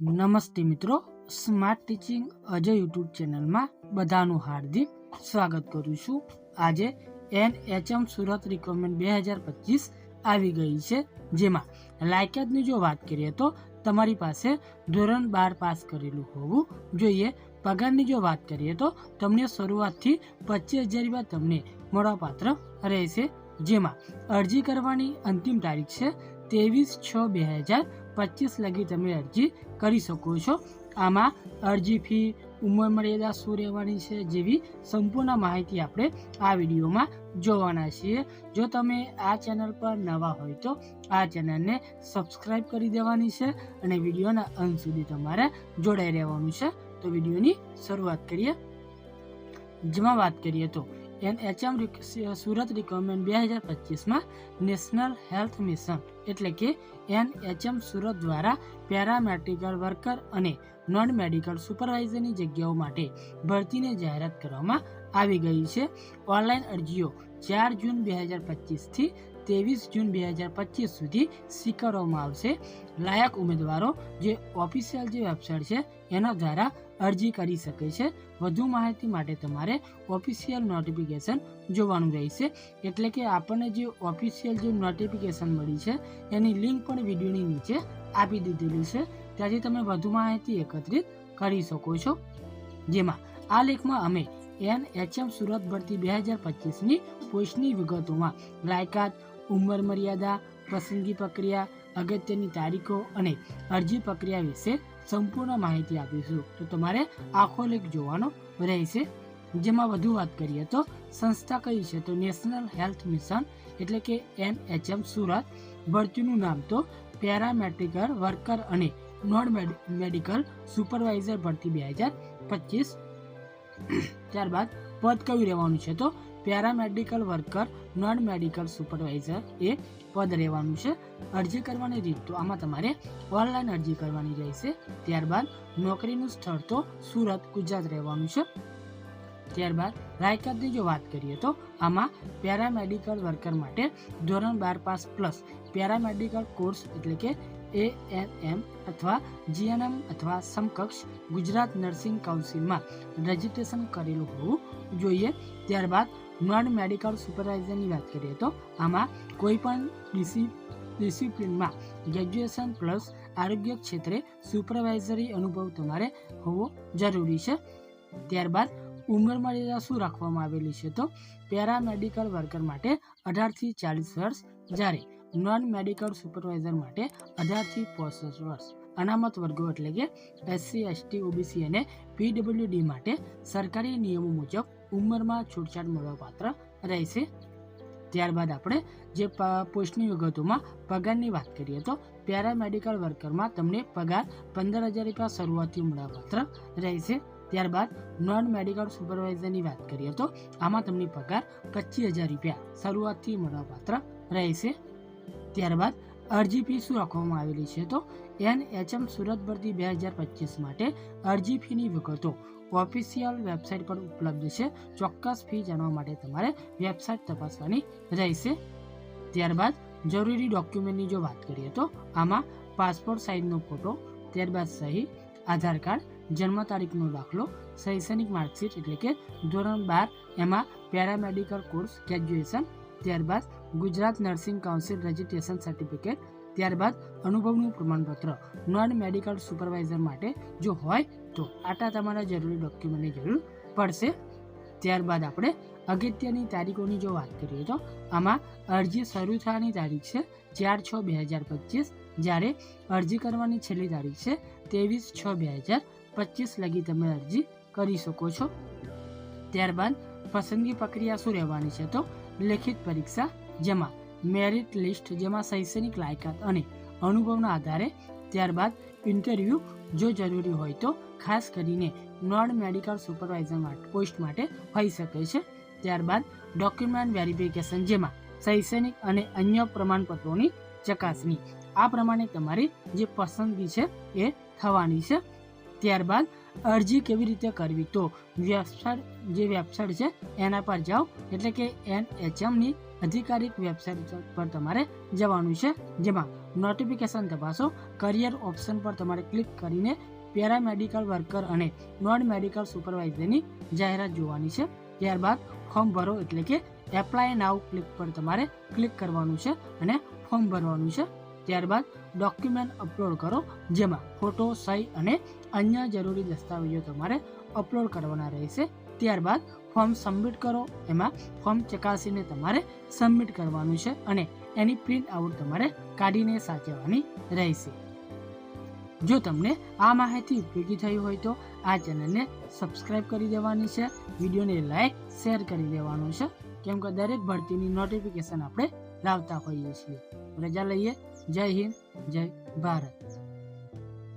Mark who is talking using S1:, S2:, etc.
S1: નમસ્તે મિત્રો. Smart teaching Ajay YouTube ચેનલમાં બધાનું હાર્દિક સ્વાગત કરું છું. આજે એન એચએમ સુરત રિક્વાયરમેન્ટ બે હજાર પચીસ આવી ગઈ છે. જેમાં લાયકાતની જો વાત કરીએ તો તમારી પાસે ધોરણ બાર પાસ કરેલું હોવું જોઈએ. પગારની જો વાત કરીએ તો તમને શરૂઆતથી પચીસ હજાર રૂપિયા તમને મળવાપાત્ર રહેશે. જેમાં અરજી કરવાની અંતિમ તારીખ છે ત્રેવીસ છ બે હજાર પચીસ લગી તમે અરજી કરી શકો છો. આમાં અરજી ફી, ઉંમર મર્યાદા, શું રહેવાની છે જેવી સંપૂર્ણ માહિતી આપણે આ વિડીયોમાં જોવાના છીએ. જો તમે આ ચેનલ પર નવા હોય તો આ ચેનલને સબસ્ક્રાઈબ કરી દેવાની છે અને વિડીયોના અંત સુધી તમારે જોડાઈ રહેવાનું છે. તો વિડીયોની શરૂઆત કરીએ. જેમાં વાત કરીએ તો એન એચએમ સુરત રિકમેન્ડ બે હજાર પચીસમાં નેશનલ હેલ્થ મિશન એટલે કે એન એચએમ સુરત દ્વારા પેરામેડિકલ વર્કર અને નોન મેડિકલ સુપરવાઇઝરની જગ્યાઓ માટે ભરતીની જાહેરાત કરવામાં આવી ગઈ છે. ઓનલાઈન અરજીઓ ચાર જૂન બે હજાર પચીસથી ત્રેવીસ જૂન બે હજાર પચીસ સુધી સ્વીકારવામાં આવશે. લાયક ઉમેદવારો જે ઓફિશિયલ જે વેબસાઇટ છે, એના દ્વારા અરજી કરી શકે છે. વધુ માહિતી માટે તમારે ઓફિશિયલ નોટિફિકેશન જોવાનું રહેશે. એટલે કે આપણને જે ઓફિશિયલ જે નોટિફિકેશન મળી છે, એની લિંક પણ વિડીયોની નીચે આપી દીધેલી છે. ત્યાંથી તમે વધુ માહિતી એકત્રિત કરી શકો છો. જેમાં આ લેખમાં અમે એન એચએમ સુરત ભરતી બે હજાર પચીસની પોસ્ટની વિગતોમાં લાયકાત ઉંમર મર્યાદા, પસંદગી પ્રક્રિયા, અગત્યની તારીખો અને અરજી પ્રક્રિયા વિશે સંપૂર્ણ માહિતી આપીશું. તો તમારે આખો લેખ જોવાનો રહેશે. જેમાં વધુ વાત કરીએ તો સંસ્થા કઈ છે? તો નેશનલ હેલ્થ મિશન એટલે કે એનએચએમ સુરત. ભરતીનું નામ તો પેરામેડિકલ વર્કર અને નોન મેડિકલ સુપરવાઇઝર ભરતી બે હજાર પચીસ. ત્યારબાદ પદ કયું રહેવાનું છે? તો paramedical worker, non medical supervisor એ પદ રહેવાનું છે. અરજી કરવાની રીત તો આમાં તમારે ઓનલાઈન અરજી કરવાની રહેશે. ત્યારબાદ નોકરીનું સ્થળ તો સુરત, ગુજરાત રહેવાનું છે. ત્યારબાદ લાયકાતની જો વાત કરીએ તો આમાં પેરામેડિકલ વર્કર માટે ધોરણ બાર પાસ પ્લસ પેરામેડિકલ કોર્સ એટલે કે એ એન એમ અથવા જીએનએમ અથવા સમકક્ષ ગુજરાત નર્સિંગ કાઉન્સિલમાં રજિસ્ટ્રેશન કરેલું હોવું જોઈએ. ત્યારબાદ નોન મેડિકલ સુપરવાઇઝરની વાત કરીએ તો આમાં કોઈ પણ ડિસિપ્લિનમાં ગ્રેજ્યુએશન પ્લસ આરોગ્ય ક્ષેત્રે સુપરવાઇઝરી અનુભવ તમારે હોવો જરૂરી છે. ત્યારબાદ ઉંમર મર્યાદા શું રાખવામાં આવેલી છે તો પેરામેડિકલ વર્કર માટે અઢારથી ચાલીસ વર્ષ, જ્યારે નોન મેડિકલ સુપરવાઇઝર માટે અઢારથી પોસઠ વર્ષ. અનામત વર્ગો એટલે કે એસસી, એસટી, ઓબીસી અને પીડબ્લ્યુડી માટે સરકારી નિયમો મુજબ ઉંમરમાં છૂટછાટ મળવાપાત્ર રહેશે. ત્યારબાદ આપણે જે પોસ્ટની વિગતોમાં પગારની વાત કરીએ તો પેરામેડિકલ વર્કરમાં તમને પગાર પંદર હજાર રૂપિયા શરૂઆતથી મળવાપાત્ર રહેશે. ત્યારબાદ નોન મેડિકલ સુપરવાઇઝરની વાત કરીએ તો આમાં તમને પગાર પચીસ હજાર રૂપિયા શરૂઆતથી મળવાપાત્ર રહેશે. ત્યારબાદ અરજી ફી શું રાખવામાં આવેલી છે? તો એન એચએમ સુરત ભરતી બે હજાર પચીસ માટે અરજી ફીની વિગતો ઓફિશિયલ વેબસાઇટ પર ઉપલબ્ધ છે. ચોક્કસ ફી જાણવા માટે તમારે વેબસાઇટ તપાસવાની રહેશે. ત્યારબાદ જરૂરી ડોક્યુમેન્ટની જો વાત કરીએ તો આમાં પાસપોર્ટ સાઇઝનો ફોટો, ત્યારબાદ સહી, આધાર કાર્ડ, જન્મ તારીખનો દાખલો, શૈક્ષણિક માર્કશીટ એટલે કે ધોરણ બાર, એમાં પેરામેડિકલ કોર્સ, ગ્રેજ્યુએશન, ત્યારબાદ Gujarat nursing council registration certificate ત્યારબાદ અનુભવનું પ્રમાણપત્ર નોન મેડિકલ સુપરવાઇઝર માટે જો હોય તો આટલા તમારા જરૂરી ડોક્યુમેન્ટની જરૂર પડશે. ત્યારબાદ આપણે અગત્યની તારીખોની જો વાત કરીએ તો આમાં અરજી શરૂ થવાની તારીખ છે ચાર છ બે હજાર પચીસ, જ્યારે અરજી કરવાની છેલ્લી તારીખ છે ત્રેવીસ છ બે હજાર પચીસ લગી તમે અરજી કરી શકો છો. ત્યારબાદ પસંદગી પ્રક્રિયા શું રહેવાની છે તો લેખિત પરીક્ષા જેમાં મેરિટ લિસ્ટ જેમાં શૈક્ષણિક લાયકાત અને અનુભવના આધારે ત્યારબાદ ઇન્ટરવ્યૂ જો જરૂરી હોય તો ખાસ કરીને નોન મેડિકલ સુપરવાઇઝર પોસ્ટ માટે હોઈ શકે છે. ત્યારબાદ ડોક્યુમેન્ટ વેરિફિકેશન જેમાં શૈક્ષણિક અને અન્ય પ્રમાણપત્રોની ચકાસણી. આ પ્રમાણે તમારી જે પસંદગી છે એ થવાની છે. ત્યારબાદ અરજી કેવી રીતે કરવી? તો વેબસાઇટ જે વેબસાઇટ છે, એના પર જાઓ. એટલે કે એન એચએમની અધિકારિક વેબસાઇટ પર તમારે જવાનું છે. જેમાં નોટિફિકેશન તપાસો કરિયર ઓપ્શન પર તમારે ક્લિક કરીને પેરામેડિકલ વર્કર અને નોન મેડિકલ સુપરવાઇઝરની જાહેરાત જોવાની છે. ત્યારબાદ ફોર્મ ભરો એટલે કે એપ્લાય નાવ ક્લિક પર તમારે ક્લિક કરવાનું છે અને ફોર્મ ભરવાનું છે. ત્યારબાદ ડોક્યુમેન્ટ અપલોડ કરો, જેમાં ફોટો સહી અને અન્ય જરૂરી દસ્તાવેજો તમારે અપલોડ કરવાના રહેશે. ત્યારબાદ ફોર્મ સબમિટ કરો, એમાં ફોર્મ ચકાસીને તમારે સબમિટ કરવાનું છે અને એની પ્રિન્ટ આઉટ તમારે કાઢીને સાચવવાની રહેશે. જો તમને આ માહિતી ઉપયોગી થઈ હોય તો આ ચેનલને સબસ્ક્રાઇબ કરી દેવાની છે, વિડીયોને લાઈક શેર કરી દેવાનું છે, કેમ કે દરેક ભરતીની નોટિફિકેશન આપણે લાવતા હોઈએ છીએ. રજા લઈએ. જય હિન્દ, જય ભારત.